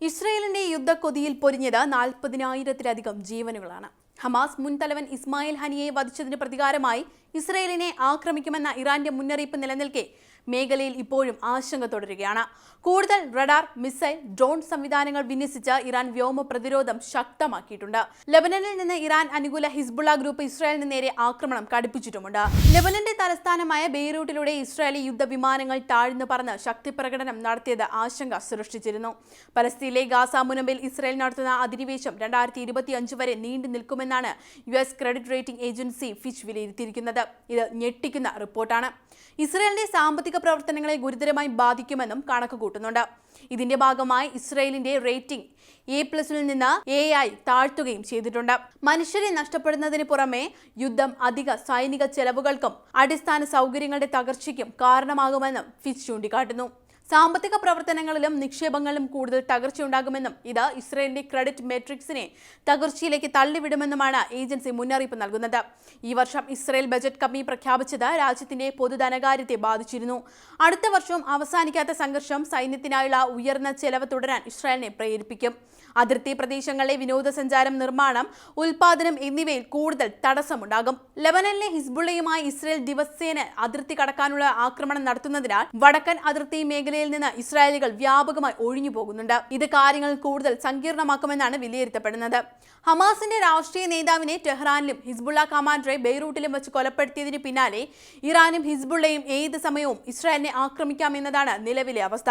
ഇസ്രയേലിന്റെ യുദ്ധക്കൊതിയിൽ പൊരിഞ്ഞത് നാൽപ്പതിനായിരത്തിലധികം ജീവനുകളാണ്. ഹമാസ് മുൻ തലവൻ ഇസ്മായിൽ ഹനിയെ വധിച്ചതിന് പ്രതികാരമായി ഇസ്രയേലിനെ ആക്രമിക്കുമെന്ന ഇറാന്റെ മുന്നറിയിപ്പ് നിലനിൽക്കെ മേഖലയിൽ ഇപ്പോഴും ആശങ്ക തുടരുകയാണ്. കൂടുതൽ റഡാർ മിസൈൽ ഡ്രോൺ സംവിധാനങ്ങൾ വിന്യസിച്ച് ഇറാൻ വ്യോമ പ്രതിരോധം ശക്തമാക്കിയിട്ടുണ്ട്. ലബനനിൽ നിന്ന് ഇറാൻ അനുകൂല ഹിസ്ബുള്ള ഗ്രൂപ്പ് ഇസ്രായേലിന് നേരെ ആക്രമണം കടുപ്പിച്ചിട്ടുമുണ്ട്. ലബനന്റെ തലസ്ഥാനമായ ബെയ്റൂട്ടിലൂടെ ഇസ്രായേലി യുദ്ധവിമാനങ്ങൾ താഴ്ന്നു പറന്ന് ശക്തി പ്രകടനം നടത്തിയത് ആശങ്ക സൃഷ്ടിച്ചിരുന്നു. പലസ്തീനിലെ ഗാസ മുനമ്പിൽ ഇസ്രായേൽ നടത്തുന്ന അധിനിവേശം രണ്ടായിരത്തി ഇരുപത്തിയഞ്ച് വരെ നീണ്ടു നിൽക്കുമെന്നാണ് U S credit rating agency Fitch വിലയിരുത്തിയിരിക്കുന്നത്. ഇത് ഞെട്ടിക്കുന്ന റിപ്പോർട്ടാണ്. ഇസ്രായേലിന്റെ സാമ്പത്തിക പ്രവർത്തനങ്ങളെ ഗുരുതരമായി ബാധിക്കുമെന്നും കണക്ക് കൂട്ടുന്നുണ്ട്. ഇതിന്റെ ഭാഗമായി ഇസ്രായേലിന്റെ റേറ്റിംഗ് എ പ്ലസിൽ നിന്ന് എ ആയി താഴ്ത്തുകയും ചെയ്തിട്ടുണ്ട്. മനുഷ്യരെ നഷ്ടപ്പെടുന്നതിന് പുറമെ യുദ്ധം അധിക സൈനിക ചെലവുകൾക്കും അടിസ്ഥാന സൗകര്യങ്ങളുടെ തകർച്ചയ്ക്കും കാരണമാകുമെന്നും ഫിച്ച് ചൂണ്ടിക്കാട്ടുന്നു. സാമ്പത്തിക പ്രവർത്തനങ്ങളിലും നിക്ഷേപങ്ങളിലും കൂടുതൽ തകർച്ചയുണ്ടാകുമെന്നും ഇത് ഇസ്രയേലിന്റെ ക്രെഡിറ്റ് മെട്രിക്സിനെ തകർച്ചയിലേക്ക് തള്ളിവിടുമെന്നുമാണ് ഏജൻസി മുന്നറിയിപ്പ് നൽകുന്നത്. ഈ വർഷം ഇസ്രയേൽ ബജറ്റ് കമ്മി പ്രഖ്യാപിച്ചത് രാജ്യത്തിന്റെ പൊതുധനകാര്യത്തെ ബാധിച്ചിരുന്നു. അടുത്ത വർഷവും അവസാനിക്കാത്ത സംഘർഷം സൈന്യത്തിനായുള്ള ഉയർന്ന ചെലവ് തുടരാൻ ഇസ്രായേലിനെ പ്രേരിപ്പിക്കും. അതിർത്തി പ്രദേശങ്ങളിലെ വിനോദസഞ്ചാരം നിർമ്മാണം ഉൽപാദനം എന്നിവയിൽ കൂടുതൽ തടസ്സമുണ്ടാകും. ലെബനനിലെ ഹിസ്ബുള്ളയുമായി ഇസ്രയേൽ ദിവസേന അതിർത്തി കടക്കാനുള്ള ആക്രമണം നടത്തുന്നതിനാൽ വടക്കൻ അതിർത്തി മേഖലയിൽ നിന്ന് ഇസ്രായേലികൾ വ്യാപകമായി ഒഴിഞ്ഞു പോകുന്നുണ്ട്. ഇത് കാര്യങ്ങൾ കൂടുതൽ സങ്കീർണമാക്കുമെന്നാണ് വിലയിരുത്തപ്പെടുന്നത്. ഹമാസിന്റെ രാഷ്ട്രീയ നേതാവിനെ ടെഹ്റാനിലും ഹിസ്ബുള്ള കമാൻഡറെ ബെയ്റൂട്ടിലും വെച്ച് കൊലപ്പെടുത്തിയതിന് പിന്നാലെ ഇറാനും ഹിസ്ബുള്ളയും ഏത് സമയവും ഇസ്രായേലിനെ ആക്രമിക്കാമെന്നതാണ് നിലവിലെ അവസ്ഥ.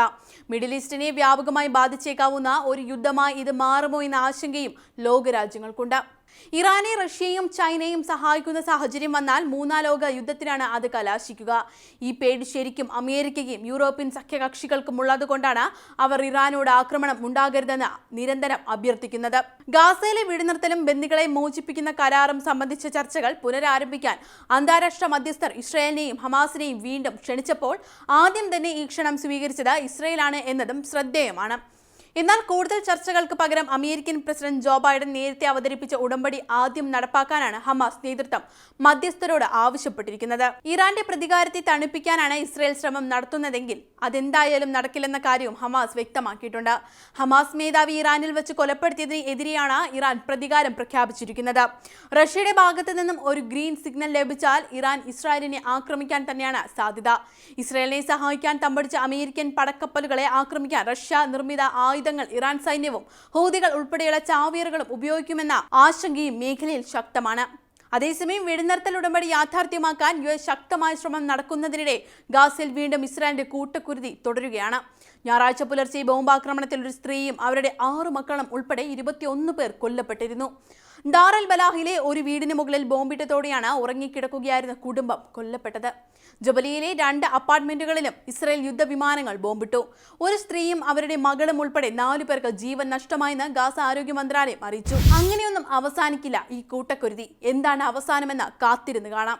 മിഡിൽ ഈസ്റ്റിനെ വ്യാപകമായി ബാധിച്ചേക്കാവുന്ന ഒരു യുദ്ധമായി ഇത് മാറുമോ എന്ന ആശങ്കയും ലോകരാജ്യങ്ങൾക്കുണ്ട്. ഇറാനെ റഷ്യയും ചൈനയും സഹായിക്കുന്ന സാഹചര്യം വന്നാൽ മൂന്നാം ലോക യുദ്ധത്തിനാണ് അത് കലാശിക്കുക. ഈ പേടി ശരിക്കും അമേരിക്കയും യൂറോപ്യൻ സഖ്യകക്ഷികൾക്കും ഉള്ളതുകൊണ്ടാണ് അവർ ഇറാനോട് ആക്രമണം ഉണ്ടാകരുതെന്ന് നിരന്തരം അഭ്യർത്ഥിക്കുന്നത്. ഗാസയിലെ വെടിനിർത്തലും ബന്ദികളെ മോചിപ്പിക്കുന്ന കരാറും സംബന്ധിച്ച ചർച്ചകൾ പുനരാരംഭിക്കാൻ അന്താരാഷ്ട്ര മധ്യസ്ഥർ ഇസ്രായേലിനെയും ഹമാസിനെയും വീണ്ടും ക്ഷണിച്ചപ്പോൾ ആദ്യം തന്നെ ഈ ക്ഷണം സ്വീകരിച്ചത് ഇസ്രയേലാണ് എന്നതും ശ്രദ്ധേയമാണ്. എന്നാൽ കൂടുതൽ ചർച്ചകൾക്ക് പകരം അമേരിക്കൻ പ്രസിഡന്റ് ജോ ബൈഡൻ നേരത്തെ അവതരിപ്പിച്ച ഉടമ്പടി ആദ്യം നടപ്പാക്കാനാണ് ഹമാസ് നേതൃത്വം മധ്യസ്ഥരോട് ആവശ്യപ്പെട്ടിരിക്കുന്നത്. ഇറാന്റെ പ്രതികാരത്തെ തണുപ്പിക്കാനാണ് ഇസ്രയേൽ ശ്രമം നടത്തുന്നതെങ്കിൽ അതെന്തായാലും നടക്കില്ലെന്ന കാര്യവും ഹമാസ് വ്യക്തമാക്കിയിട്ടുണ്ട്. ഹമാസ് മേധാവി ഇറാനിൽ വെച്ച് കൊലപ്പെടുത്തിയതിന് എതിരെയാണ് ഇറാൻ പ്രതികാരം പ്രഖ്യാപിച്ചിരിക്കുന്നത്. റഷ്യയുടെ ഭാഗത്തു നിന്നും ഒരു ഗ്രീൻ സിഗ്നൽ ലഭിച്ചാൽ ഇറാൻ ഇസ്രായേലിനെ ആക്രമിക്കാൻ തന്നെയാണ് സാധ്യത. ഇസ്രായേലിനെ സഹായിക്കാൻ തമ്പടിച്ച അമേരിക്കൻ പടക്കപ്പലുകളെ ആക്രമിക്കാൻ റഷ്യ നിർമ്മിത ആയുധങ്ങൾ ഇറാൻ സൈന്യവും ഹൂതികൾ ഉൾപ്പെടെയുള്ള ചാവേറുകളും ഉപയോഗിക്കുമെന്ന ആശങ്കയും മേഖലയിൽ ശക്തമാണ്. അതേസമയം വെടിനിർത്തൽ ഉടമ്പടി യാഥാർത്ഥ്യമാക്കാൻ യു എസ് ശക്തമായ ശ്രമം നടക്കുന്നതിനിടെ ഗാസയിൽ വീണ്ടും ഇസ്രായേലിന്റെ കൂട്ടക്കുരുതി തുടരുകയാണ്. ഞായറാഴ്ച പുലർച്ചെ ബോംബാക്രമണത്തിൽ ഒരു സ്ത്രീയും അവരുടെ ആറു മക്കളും ഉൾപ്പെടെ ഇരുപത്തിയൊന്ന് പേർ കൊല്ലപ്പെട്ടിരുന്നു. ദാറൽ ബലാഹിലെ ഒരു വീടിന് മുകളിൽ ബോംബിട്ടതോടെയാണ് ഉറങ്ങിക്കിടക്കുകയായിരുന്ന കുടുംബം കൊല്ലപ്പെട്ടത്. ജബലിയിലെ രണ്ട് അപ്പാർട്ട്മെന്റുകളിലും ഇസ്രായേൽ യുദ്ധവിമാനങ്ങൾ ബോംബിട്ടു. ഒരു സ്ത്രീയും അവരുടെ മകളും ഉൾപ്പെടെ നാലു പേർക്ക് ജീവൻ നഷ്ടമായെന്ന് ഗാസ ആരോഗ്യ മന്ത്രാലയം അറിയിച്ചു. അങ്ങനെയൊന്നും അവസാനിക്കില്ല ഈ കൂട്ടക്കുരുതി. എന്താണ് അവസാനമെന്ന് കാത്തിരുന്ന് കാണാം.